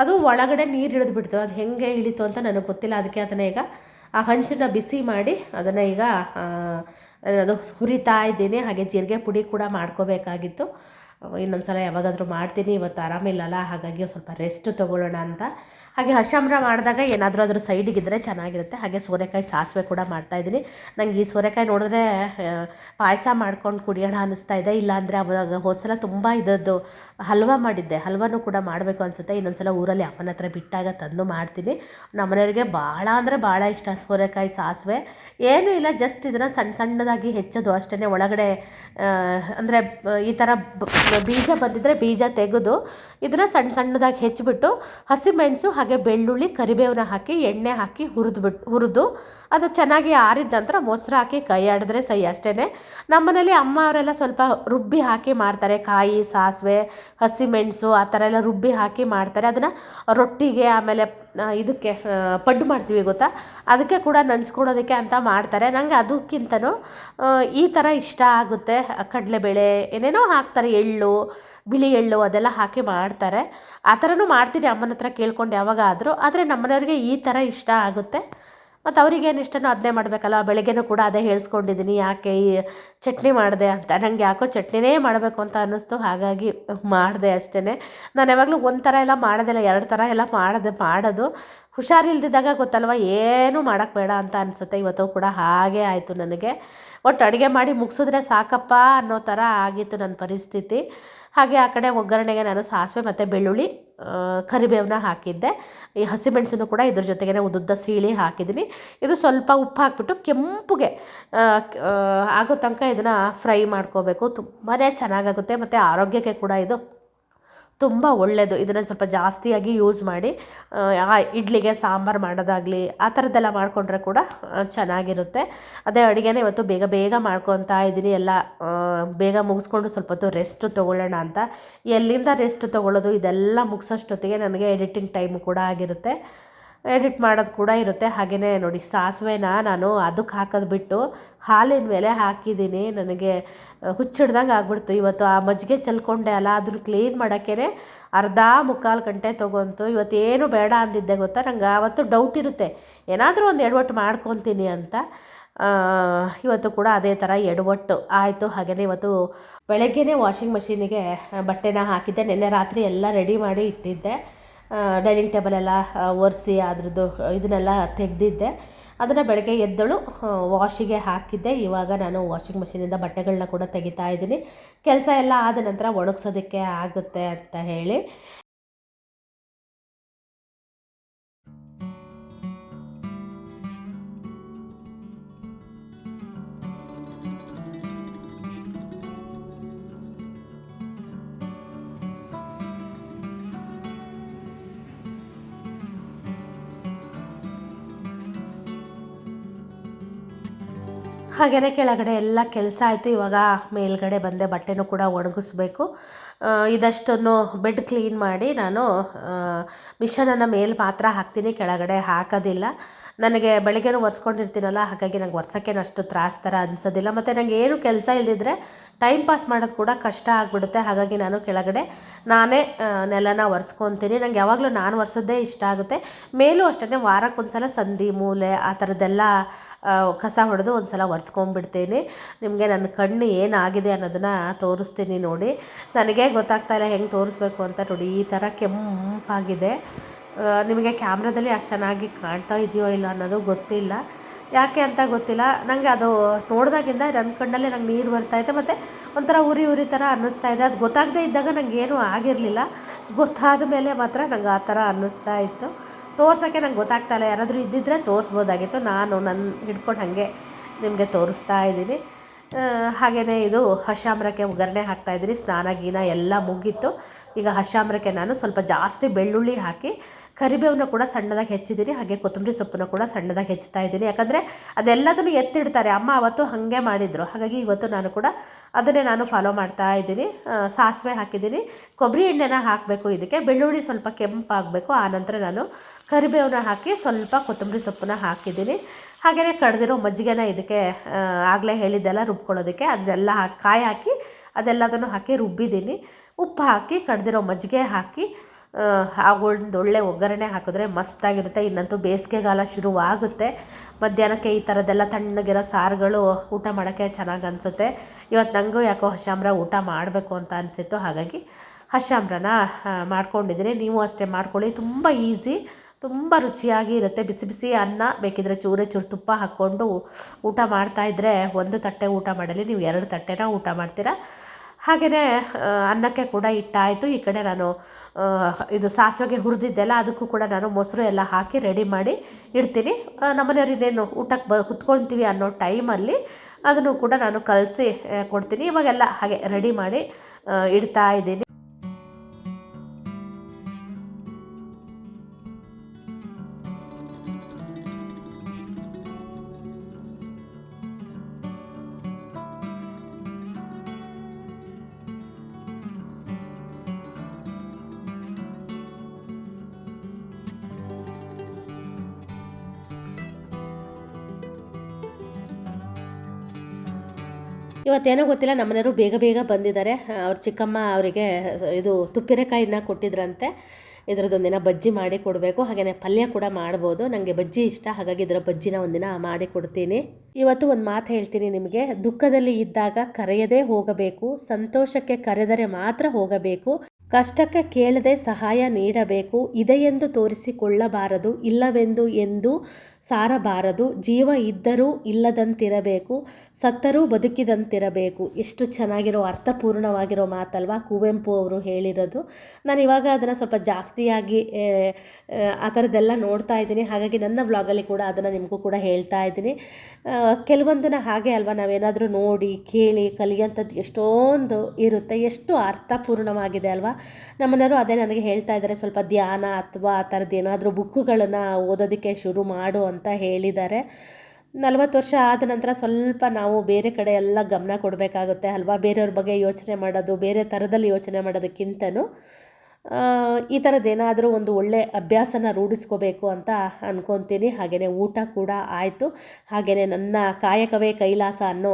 ಅದು ಒಳಗಡೆ ನೀರು ಇಳಿದ್ಬಿಡ್ತು. ಅದು ಹೆಂಗೆ ಇಳಿತು ಅಂತ ನನಗೆ ಗೊತ್ತಿಲ್ಲ. ಅದಕ್ಕೆ ಅದನ್ನು ಈಗ ಆ ಹಂಚನ್ನು ಬಿಸಿ ಮಾಡಿ ಅದನ್ನು ಈಗ ಅದು ಹುರಿತಾ ಇದ್ದೀನಿ. ಹಾಗೆ ಜೀರಿಗೆ ಪುಡಿ ಕೂಡ ಮಾಡ್ಕೋಬೇಕಾಗಿತ್ತು. ಇನ್ನೊಂದು ಸಲ ಯಾವಾಗಾದರೂ ಮಾಡ್ತೀನಿ. ಇವತ್ತು ಆರಾಮಿಲ್ಲಲ್ಲ? ಹಾಗಾಗಿ ಸ್ವಲ್ಪ ರೆಸ್ಟ್ ತೊಗೊಳ್ಳೋಣ ಅಂತ. ಹಾಗೆ ಹಶಾಮ್ರ ಮಾಡಿದಾಗ ಏನಾದರೂ ಅದ್ರ ಸೈಡಿಗಿದ್ರೆ ಚೆನ್ನಾಗಿರುತ್ತೆ. ಹಾಗೆ ಸೋರೆಕಾಯಿ ಸಾಸಿವೆ ಕೂಡ ಮಾಡ್ತಾಯಿದ್ದೀನಿ ನಂಗೆ ಈ ಸೋರೆಕಾಯಿ ನೋಡಿದ್ರೆ ಪಾಯಸ ಮಾಡ್ಕೊಂಡು ಕುಡಿಯೋಣ ಅನ್ನಿಸ್ತಾ ಇದೆ. ಇಲ್ಲಾಂದರೆ ಅವಾಗ ಹೋದ್ಸಲ ತುಂಬ ಇದದ್ದು ಹಲ್ವ ಮಾಡಿದ್ದೆ. ಹಲ್ವನೂ ಕೂಡ ಮಾಡಬೇಕು ಅನಿಸುತ್ತೆ. ಇನ್ನೊಂದು ಸಲ ಊರಲ್ಲಿ ಅಮ್ಮನ ಹತ್ರ ಬಿಟ್ಟಾಗ ತಂದು ಮಾಡ್ತೀನಿ. ನಮ್ಮನೆಯವ್ರಿಗೆ ಭಾಳ ಅಂದರೆ ಭಾಳ ಇಷ್ಟ ಸೋರೆಕಾಯಿ, ಸಾಸಿವೆ. ಏನೂ ಇಲ್ಲ ಜಸ್ಟ್ ಇದನ್ನು ಸಣ್ಣ ಸಣ್ಣದಾಗಿ ಹೆಚ್ಚೋದು. ಅಷ್ಟೇ ಒಳಗಡೆ ಅಂದರೆ, ಈ ಥರ ಬೀಜ ಬಂದಿದ್ದರೆ ಬೀಜ ತೆಗೆದು ಇದನ್ನು ಸಣ್ಣ ಸಣ್ಣದಾಗಿ ಹೆಚ್ಚಿಬಿಟ್ಟು ಹಸಿಮೆಣಸು ಹಾಗೆ ಬೆಳ್ಳುಳ್ಳಿ ಕರಿಬೇವನ್ನ ಹಾಕಿ ಎಣ್ಣೆ ಹಾಕಿ ಹುರಿದ್ಬಿಟ್ಟು ಹುರಿದು ಅದು ಚೆನ್ನಾಗಿ ಆರಿದ ನಂತರ ಮೊಸರು ಹಾಕಿ ಕೈ ಆಡಿದ್ರೆ ಸೈ ಅಷ್ಟೇ ನಮ್ಮನೇಲಿ ಅಮ್ಮ ಅವರೆಲ್ಲ ಸ್ವಲ್ಪ ರುಬ್ಬಿ ಹಾಕಿ ಮಾಡ್ತಾರೆ. ಕಾಯಿ, ಸಾಸಿವೆ, ಹಸಿಮೆಣಸು, ಆ ಥರ ಎಲ್ಲ ರುಬ್ಬಿ ಹಾಕಿ ಮಾಡ್ತಾರೆ. ಅದನ್ನು ರೊಟ್ಟಿಗೆ, ಆಮೇಲೆ ಇದಕ್ಕೆ ಪಡ್ಡು ಮಾಡ್ತೀವಿ ಗೊತ್ತಾ? ಅದಕ್ಕೆ ಕೂಡ ನಂಚ್ಕೊಳೋದಕ್ಕೆ ಅಂತ ಮಾಡ್ತಾರೆ. ನನಗೆ ಅದಕ್ಕಿಂತನೂ ಈ ಥರ ಇಷ್ಟ ಆಗುತ್ತೆ. ಕಡಲೆಬೇಳೆ, ಏನೇನೋ ಹಾಕ್ತಾರೆ. ಎಳ್ಳು, ಬಿಳಿ ಎಳ್ಳು ಅದೆಲ್ಲ ಹಾಕಿ ಮಾಡ್ತಾರೆ. ಆ ಥರನೂ ಮಾಡ್ತೀನಿ. ಅಮ್ಮನ ಹತ್ರ ಕೇಳ್ಕೊಂಡು ಯಾವಾಗಾದರೂ ಆದರೆ ನಮ್ಮನೆಯವ್ರಿಗೆ ಈ ಥರ ಇಷ್ಟ ಆಗುತ್ತೆ. ಮತ್ತು ಅವ್ರಿಗೇನು ಇಷ್ಟನೋ ಅದನ್ನೇ ಮಾಡಬೇಕಲ್ಲ, ಬೆಳಗ್ಗೆನೂ ಕೂಡ ಅದೇ ಹೇಳ್ಸ್ಕೊಂಡಿದ್ದೀನಿ ಯಾಕೆ ಈ ಚಟ್ನಿ ಮಾಡಿದೆ ಅಂತ. ನನಗೆ ಯಾಕೋ ಚಟ್ನಿನೇ ಮಾಡಬೇಕು ಅಂತ ಅನ್ನಿಸ್ತು, ಹಾಗಾಗಿ ಮಾಡಿದೆ ಅಷ್ಟೇ ನಾನು ಯಾವಾಗಲೂ ಒಂದು ಥರ ಎಲ್ಲ ಮಾಡೋದಿಲ್ಲ, ಎರಡು ಥರ ಎಲ್ಲ ಮಾಡೋದು ಮಾಡೋದು. ಹುಷಾರಿಲ್ದಿದ್ದಾಗ ಗೊತ್ತಲ್ವ, ಏನೂ ಮಾಡೋಕ್ಕೆ ಬೇಡ ಅಂತ ಅನಿಸುತ್ತೆ, ಇವತ್ತು ಕೂಡ ಹಾಗೆ ಆಯಿತು ನನಗೆ. ಒಟ್ಟು ಅಡುಗೆ ಮಾಡಿ ಮುಗಿಸಿದ್ರೆ ಸಾಕಪ್ಪ ಅನ್ನೋ ಥರ ಆಗಿತ್ತು ನನ್ನ ಪರಿಸ್ಥಿತಿ. ಹಾಗೆ ಆ ಕಡೆ ಒಗ್ಗರಣೆಗೆ ನಾನು ಸಾಸಿವೆ ಮತ್ತು ಬೆಳ್ಳುಳ್ಳಿ ಕರಿಬೇವನ್ನ ಹಾಕಿದ್ದೆ. ಈ ಹಸಿಮೆಣಸನ್ನು ಕೂಡ ಇದ್ರ ಜೊತೆಗೆ ಉದ್ದುದ್ದ ಸೀಳಿ ಹಾಕಿದ್ದೀನಿ. ಇದು ಸ್ವಲ್ಪ ಉಪ್ಪು ಹಾಕ್ಬಿಟ್ಟು ಕೆಂಪುಗೆ ಆಗೋ ತನಕ ಇದನ್ನು ಫ್ರೈ ಮಾಡ್ಕೋಬೇಕು. ತುಂಬಾ ಚೆನ್ನಾಗಾಗುತ್ತೆ ಮತ್ತು ಆರೋಗ್ಯಕ್ಕೆ ಕೂಡ ಇದು ತುಂಬ ಒಳ್ಳೆಯದು ಇದನ್ನು ಸ್ವಲ್ಪ ಜಾಸ್ತಿಯಾಗಿ ಯೂಸ್ ಮಾಡಿ ಇಡ್ಲಿಗೆ ಸಾಂಬಾರು ಮಾಡೋದಾಗಲಿ, ಆ ಥರದ್ದೆಲ್ಲ ಮಾಡಿಕೊಂಡ್ರೆ ಕೂಡ ಚೆನ್ನಾಗಿರುತ್ತೆ. ಅದೇ ಅಡುಗೆನೇ ಇವತ್ತು ಬೇಗ ಬೇಗ ಮಾಡ್ಕೊತಾ ಇದ್ದೀನಿ. ಎಲ್ಲ ಬೇಗ ಮುಗಿಸ್ಕೊಂಡು ಸ್ವಲ್ಪ ಹೊತ್ತು ರೆಸ್ಟ್ ತೊಗೊಳ್ಳೋಣ ಅಂತ. ಎಲ್ಲಿಂದ ರೆಸ್ಟ್ ತೊಗೊಳ್ಳೋದು ಇದೆಲ್ಲ ಮುಗಿಸೋಷ್ಟೊತ್ತಿಗೆ ನನಗೆ ಎಡಿಟಿಂಗ್ ಟೈಮ್ ಕೂಡ ಆಗಿರುತ್ತೆ. ಎಡಿಟ್ ಮಾಡೋದು ಕೂಡ ಇರುತ್ತೆ. ಹಾಗೆಯೇ ನೋಡಿ, ಸಾಸಿವೆನ ನಾನು ಅದಕ್ಕೆ ಹಾಕೋದು ಬಿಟ್ಟು ಹಾಲಿನ ಮೇಲೆ ಹಾಕಿದ್ದೀನಿ. ನನಗೆ ಹುಚ್ಚಿಡ್ದಂಗೆ ಆಗ್ಬಿಡ್ತು. ಇವತ್ತು ಆ ಮಜ್ಜಿಗೆ ಚೆಲ್ಕೊಂಡೆ ಅಲ್ಲ ಅದನ್ನು ಕ್ಲೀನ್ ಮಾಡೋಕ್ಕೇ ಅರ್ಧ ಮುಕ್ಕಾಲು ಗಂಟೆ ತೊಗೊಂತು. ಇವತ್ತೇನು ಬೇಡ ಅಂದಿದ್ದೆ ಗೊತ್ತಾ? ನಂಗೆ ಆವತ್ತು ಡೌಟ್ ಇರುತ್ತೆ. ಏನಾದರೂ ಒಂದು ಎಡವಟ್ಟು ಮಾಡ್ಕೊತೀನಿ ಅಂತ. ಇವತ್ತು ಕೂಡ ಅದೇ ಥರ ಎಡವಟ್ಟು. ಆಯಿತು ಹಾಗೆಯೇ ಇವತ್ತು ಬೆಳಗ್ಗೆನೇ ವಾಷಿಂಗ್ ಮಷೀನಿಗೆ ಬಟ್ಟೆನ ಹಾಕಿದ್ದೆ. ನಿನ್ನೆ ರಾತ್ರಿ ಎಲ್ಲ ರೆಡಿ ಮಾಡಿ ಇಟ್ಟಿದ್ದೆ. ಡೈನಿಂಗ್ ಟೇಬಲೆಲ್ಲ ಒರೆಸಿ ಅದ್ರದ್ದು ಇದನ್ನೆಲ್ಲ ತೆಗೆದಿದ್ದೆ. ಅದನ್ನು ಬೆಳಗ್ಗೆ ಎದ್ದಳು ವಾಷಿಗೆ ಹಾಕಿದ್ದೆ. ಇವಾಗ ನಾನು ವಾಷಿಂಗ್ ಮಷಿನಿಂದ ಬಟ್ಟೆಗಳನ್ನ ಕೂಡ ತೆಗಿತಾ ಇದ್ದೀನಿ. ಕೆಲಸ ಎಲ್ಲ ಆದ ನಂತರ ಒಣಗಿಸೋದಕ್ಕೆ ಆಗುತ್ತೆ ಅಂತ ಹೇಳಿ ಹಾಗೆಯೇ ಕೆಳಗಡೆ ಎಲ್ಲ ಕೆಲಸ ಆಯಿತು. ಇವಾಗ ಮೇಲ್ಗಡೆ ಬಂದೆ, ಬಟ್ಟೆನೂ ಕೂಡ ಒಣಗಿಸ್ಬೇಕು. ಇದಷ್ಟನ್ನು ಬೆಡ್ ಕ್ಲೀನ್ ಮಾಡಿ ನಾನು ಮಿಷನನ್ನು ಮೇಲೆ ಮಾತ್ರ ಹಾಕ್ತೀನಿ, ಕೆಳಗಡೆ ಹಾಕೋದಿಲ್ಲ. ನನಗೆ ಬೆಳಗ್ಗೆನೂ ಒರೆಸ್ಕೊಂಡಿರ್ತೀನಲ್ಲ, ಹಾಗಾಗಿ ನಂಗೆ ಒರ್ಸೋಕ್ಕೇನು ಅಷ್ಟು ತ್ರಾಸ ಥರ ಅನಿಸೋದಿಲ್ಲ. ಮತ್ತು ನನಗೆ ಏನು ಕೆಲಸ ಇಲ್ಲದಿದ್ದರೆ ಟೈಮ್ ಪಾಸ್ ಮಾಡೋದು ಕೂಡ ಕಷ್ಟ ಆಗಿಬಿಡುತ್ತೆ. ಹಾಗಾಗಿ ನಾನು ಕೆಳಗಡೆ ನಾನೇ ನೆಲನ ಒರೆಸ್ಕೊತೀನಿ. ನಂಗೆ ಯಾವಾಗಲೂ ನಾನು ಒರೆಸೋದೇ ಇಷ್ಟ ಆಗುತ್ತೆ. ಮೇಲೂ ಅಷ್ಟೇ ವಾರಕ್ಕೊಂದ್ಸಲ ಸಂಧಿ, ಮೂಲೆ, ಆ ಥರದ್ದೆಲ್ಲ ಕಸ ಹೊಡೆದು ಒಂದು ಸಲ ಒರೆಸ್ಕೊಂಡ್ಬಿಡ್ತೀನಿ. ನಿಮಗೆ ನನ್ನ ಕಣ್ಣು ಏನಾಗಿದೆ ಅನ್ನೋದನ್ನು ತೋರಿಸ್ತೀನಿ ನೋಡಿ. ನನಗೆ ಗೊತ್ತಾಗ್ತಾ ಇಲ್ಲ ಹೆಂಗೆ ತೋರಿಸ್ಬೇಕು ಅಂತ ನೋಡಿ. ಈ ಥರ ಕೆಂಪಾಗಿದೆ. ನಿಮಗೆ ಕ್ಯಾಮ್ರಾದಲ್ಲಿ ಅಷ್ಟು ಚೆನ್ನಾಗಿ ಕಾಣ್ತಾ ಇದೆಯೋ ಇಲ್ಲ ಅನ್ನೋದು ಗೊತ್ತಿಲ್ಲ. ಯಾಕೆ ಅಂತ ಗೊತ್ತಿಲ್ಲ. ನನಗೆ ಅದು ನೋಡಿದಾಗಿಂದ ನನ್ನ ಕಣ್ಣಲ್ಲೇ ನಂಗೆ ನೀರು ಬರ್ತಾ ಬರ್ತಾಯಿದೆ ಮತ್ತು ಒಂಥರ ಉರಿ ಉರಿ ಥರ ಅನ್ನಿಸ್ತಾ ಇದೆ. ಅದು ಗೊತ್ತಾಗದೇ ಇದ್ದಾಗ ನಂಗೆ ಏನೂ ಆಗಿರಲಿಲ್ಲ. ಗೊತ್ತಾದ ಮೇಲೆ ಮಾತ್ರ ನಂಗೆ ಆ ಥರ ಅನ್ನಿಸ್ತಾ ಇತ್ತು. ತೋರ್ಸೋಕ್ಕೆ ನಂಗೆ ಗೊತ್ತಾಗ್ತಾ ಇಲ್ಲ. ಯಾರಾದರೂ ಇದ್ದಿದ್ದರೆ ತೋರಿಸ್ಬೋದಾಗಿತ್ತು. ನಾನು ನನ್ನ ಹಿಡ್ಕೊಂಡು ಹಾಗೆ ನಿಮಗೆ ತೋರಿಸ್ತಾ ಇದ್ದೀನಿ. ಹಾಗೆಯೇ ಇದು ಹಶಾಮ್ರಕ್ಕೆ ಒಗ್ಗರಣೆ ಹಾಕ್ತಾಯಿದ್ದೀನಿ ಸ್ನಾನ, ಗೀನ ಎಲ್ಲ ಮುಗಿತು. ಈಗ ಹಶಾಮ್ರಕ್ಕೆ ನಾನು ಸ್ವಲ್ಪ ಜಾಸ್ತಿ ಬೆಳ್ಳುಳ್ಳಿ ಹಾಕಿ ಕರಿಬೇವನ್ನ ಕೂಡ ಸಣ್ಣದಾಗಿ ಹೆಚ್ಚಿದ್ದೀನಿ ಹಾಗೆ ಕೊತ್ತಂಬರಿ ಸೊಪ್ಪನ್ನು ಕೂಡ ಸಣ್ಣದಾಗಿ ಹೆಚ್ಚುತ್ತಾ ಇದ್ದೀನಿ ಯಾಕಂದರೆ ಅದೆಲ್ಲದನ್ನು ಎತ್ತಿಡ್ತಾರೆ. ಅಮ್ಮ ಅವತ್ತು ಹಾಗೆ ಮಾಡಿದರು. ಹಾಗಾಗಿ ಇವತ್ತು ನಾನು ಕೂಡ ಅದನ್ನೇ ನಾನು ಫಾಲೋ ಮಾಡ್ತಾ ಇದ್ದೀನಿ ಸಾಸಿವೆ ಹಾಕಿದ್ದೀನಿ ಕೊಬ್ಬರಿ ಎಣ್ಣೆನ ಹಾಕಬೇಕು ಇದಕ್ಕೆ. ಬೆಳ್ಳುಳ್ಳಿ ಸ್ವಲ್ಪ ಕೆಂಪಾಗಬೇಕು. ಆನಂತರ ನಾನು ಕರಿಬೇವನ್ನ ಹಾಕಿ ಸ್ವಲ್ಪ ಕೊತ್ತಂಬರಿ ಸೊಪ್ಪನ್ನ ಹಾಕಿದ್ದೀನಿ ಹಾಗೆಯೇ ಕಡ್ದಿರೋ ಮಜ್ಜಿಗೆನ ಇದಕ್ಕೆ ಆಗಲೇ ಹೇಳಿದ್ದೆಲ್ಲ ರುಬ್ಕೊಳ್ಳೋದಕ್ಕೆ ಅದೆಲ್ಲ ಹಾಕಿ ಕಾಯಿ ಹಾಕಿ ಅದೆಲ್ಲದನ್ನು ಹಾಕಿ ರುಬ್ಬಿದ್ದೀನಿ ಉಪ್ಪು ಹಾಕಿ, ಕಡ್ದಿರೋ ಮಜ್ಜಿಗೆ ಹಾಕಿ ಒಂದು ಒಳ್ಳೆ ಒಗ್ಗರಣೆ ಹಾಕಿದ್ರೆ ಮಸ್ತಾಗಿರುತ್ತೆ. ಇನ್ನಂತೂ ಬೇಸಿಗೆಗಾಲ ಶುರುವಾಗುತ್ತೆ. ಮಧ್ಯಾಹ್ನಕ್ಕೆ ಈ ಥರದ್ದೆಲ್ಲ ತಣ್ಣಗಿರೋ ಸಾರುಗಳು ಊಟ ಮಾಡೋಕ್ಕೆ ಚೆನ್ನಾಗಿ ಅನಿಸುತ್ತೆ. ಇವತ್ತು ನನಗೂ ಯಾಕೋ ಹಶಾಮ್ರ ಊಟ ಮಾಡಬೇಕು ಅಂತ ಅನಿಸಿತ್ತು. ಹಾಗಾಗಿ ಹಶಾಮ್ರನ ಮಾಡ್ಕೊಂಡಿದ್ದೀನಿ. ನೀವು ಅಷ್ಟೇ ಮಾಡ್ಕೊಳ್ಳಿ. ತುಂಬ ಈಸಿ, ತುಂಬ ರುಚಿಯಾಗಿ ಇರುತ್ತೆ. ಬಿಸಿ ಬಿಸಿ ಅನ್ನ ಬೇಕಿದ್ರೆ ಚೂರೇ ಚೂರು ತುಪ್ಪ ಹಾಕ್ಕೊಂಡು ಊಟ ಮಾಡ್ತಾಯಿದ್ರೆ ಒಂದು ತಟ್ಟೆ ಊಟ ಮಾಡಲಿ. ನೀವು ಎರಡು ತಟ್ಟೆನ ಊಟ ಮಾಡ್ತೀರಾ. ಹಾಗೆಯೇ ಅನ್ನಕ್ಕೆ ಕೂಡ ಇಟ್ಟಾಯಿತು. ಈ ಕಡೆ ನಾನು ಇದು ಸಾಸಿವೆಗೆ ಹುರಿದಿದ್ದೆಲ್ಲ ಅದಕ್ಕೂ ಕೂಡ ನಾನು ಮೊಸರು ಎಲ್ಲ ಹಾಕಿ ರೆಡಿ ಮಾಡಿ ಇಡ್ತೀನಿ. ನಮ್ಮ ನಮ್ಮನೆಯವ್ರು ಇನ್ನೇನು ಊಟಕ್ಕೆ ಬ, ಕುತ್ಕೊಳ್ತೀವಿ ಅನ್ನೋ ಟೈಮಲ್ಲಿ ಅದನ್ನು ಕೂಡ ನಾನು ಕಲಸಿ ಕೊಡ್ತೀನಿ. ಇವಾಗೆಲ್ಲ ಹಾಗೆ ರೆಡಿ ಮಾಡಿ ಇಡ್ತಾ ಇದ್ದೀನಿ. ಇವತ್ತೇನೋ ಗೊತ್ತಿಲ್ಲ, ನಮ್ಮನೆಯವರು ಬೇಗ ಬೇಗ ಬಂದಿದ್ದಾರೆ. ಅವ್ರ ಚಿಕ್ಕಮ್ಮ ಅವರಿಗೆ ಇದು ತುಪ್ಪಿನಕಾಯಿನ ಕೊಟ್ಟಿದ್ರಂತೆ. ಇದರದ್ದೊಂದಿನ ಬಜ್ಜಿ ಮಾಡಿ ಕೊಡಬೇಕು. ಹಾಗೆಯೇ ಪಲ್ಯ ಕೂಡ ಮಾಡ್ಬೋದು. ನನಗೆ ಬಜ್ಜಿ ಇಷ್ಟ, ಹಾಗಾಗಿ ಇದರ ಬಜ್ಜಿನ ಒಂದಿನ ಮಾಡಿ ಕೊಡ್ತೀನಿ. ಇವತ್ತು ಒಂದು ಮಾತು ಹೇಳ್ತೀನಿ ನಿಮಗೆ. ದುಃಖದಲ್ಲಿ ಇದ್ದಾಗ ಕರೆಯದೇ ಹೋಗಬೇಕು. ಸಂತೋಷಕ್ಕೆ ಕರೆದರೆ ಮಾತ್ರ ಹೋಗಬೇಕು. ಕಷ್ಟಕ್ಕೆ ಕೇಳದೆ ಸಹಾಯ ನೀಡಬೇಕು. ಇದೆಯೆಂದು ತೋರಿಸಿಕೊಳ್ಳಬಾರದು, ಇಲ್ಲವೆಂದು ಎಂದು ಸಾರಬಾರದು. ಜೀವ ಇದ್ದರೂ ಇಲ್ಲದಂತಿರಬೇಕು ಸತ್ತರೂ ಬದುಕಿದಂತಿರಬೇಕು. ಎಷ್ಟು ಚೆನ್ನಾಗಿರೋ ಅರ್ಥಪೂರ್ಣವಾಗಿರೋ ಮಾತಲ್ವಾ ಕುವೆಂಪು ಅವರು ಹೇಳಿರೋದು. ನಾನು ಇವಾಗ ಅದನ್ನು ಸ್ವಲ್ಪ ಜಾಸ್ತಿಯಾಗಿ ಆ, ಥರದ್ದೆಲ್ಲ ನೋಡ್ತಾ ಇದ್ದೀನಿ. ಹಾಗಾಗಿ ನನ್ನ ವ್ಲಾಗಲ್ಲಿ ಕೂಡ ಅದನ್ನು ನಿಮಗೂ ಕೂಡ ಹೇಳ್ತಾ ಇದ್ದೀನಿ. ಕೆಲವೊಂದನ್ನು ಹಾಗೆ ಅಲ್ವಾ ನಾವೇನಾದರೂ ನೋಡಿ ಕೇಳಿ ಕಲಿಯೋಂಥದ್ದು ಎಷ್ಟೊಂದು ಇರುತ್ತೆ ಎಷ್ಟು ಅರ್ಥಪೂರ್ಣವಾಗಿದೆ ಅಲ್ವಾ. ನಮ್ಮನೆಯವರು ಅದೇ ನನಗೆ ಹೇಳ್ತಾ ಇದ್ದಾರೆ ಸ್ವಲ್ಪ ಧ್ಯಾನ ಅಥವಾ ಆ ಥರದ್ದು ಏನಾದರೂ ಬುಕ್ಕುಗಳನ್ನು ಓದೋದಕ್ಕೆ ಶುರು ಮಾಡು ಹೇಳಿದ್ದಾರೆ. ನಲವತ್ತು ವರ್ಷ ಆದ ನಂತರ ಸ್ವಲ್ಪ ನಾವು ಬೇರೆ ಕಡೆ ಎಲ್ಲ ಗಮನ ಕೊಡಬೇಕಾಗುತ್ತೆ ಅಲ್ವಾ? ಬೇರೆಯವ್ರ ಬಗ್ಗೆ ಯೋಚನೆ ಮಾಡೋದು, ಬೇರೆ ಥರದಲ್ಲಿ ಯೋಚನೆ ಮಾಡೋದಕ್ಕಿಂತನೂ. ಈ ಥರದ್ದೇನಾದರೂ ಒಂದು ಒಳ್ಳೆ ಅಭ್ಯಾಸನ ರೂಢಿಸ್ಕೋಬೇಕು ಅಂತ ಅಂದ್ಕೊತೀನಿ ಹಾಗೆಯೇ ಊಟ ಕೂಡ ಆಯಿತು. ಹಾಗೆಯೇ ನನ್ನ ಕಾಯಕವೇ ಕೈಲಾಸ ಅನ್ನೋ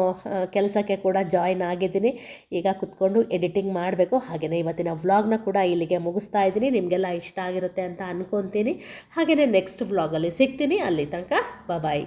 ಕೆಲಸಕ್ಕೆ ಕೂಡ ಜಾಯ್ನ್ ಆಗಿದ್ದೀನಿ. ಈಗ ಕುತ್ಕೊಂಡು ಎಡಿಟಿಂಗ್ ಮಾಡಬೇಕು. ಹಾಗೆಯೇ ಇವತ್ತಿನ ವ್ಲಾಗ್ನ ಕೂಡ ಇಲ್ಲಿಗೆ ಮುಗಿಸ್ತಾ ಇದ್ದೀನಿ. ನಿಮಗೆಲ್ಲ ಇಷ್ಟ ಆಗಿರುತ್ತೆ ಅಂತ ಅಂದ್ಕೊತೀನಿ ಹಾಗೆಯೇ ನೆಕ್ಸ್ಟ್ ವ್ಲಾಗಲ್ಲಿ ಸಿಗ್ತೀನಿ. ಅಲ್ಲಿ ತನಕ ಬಾಯ್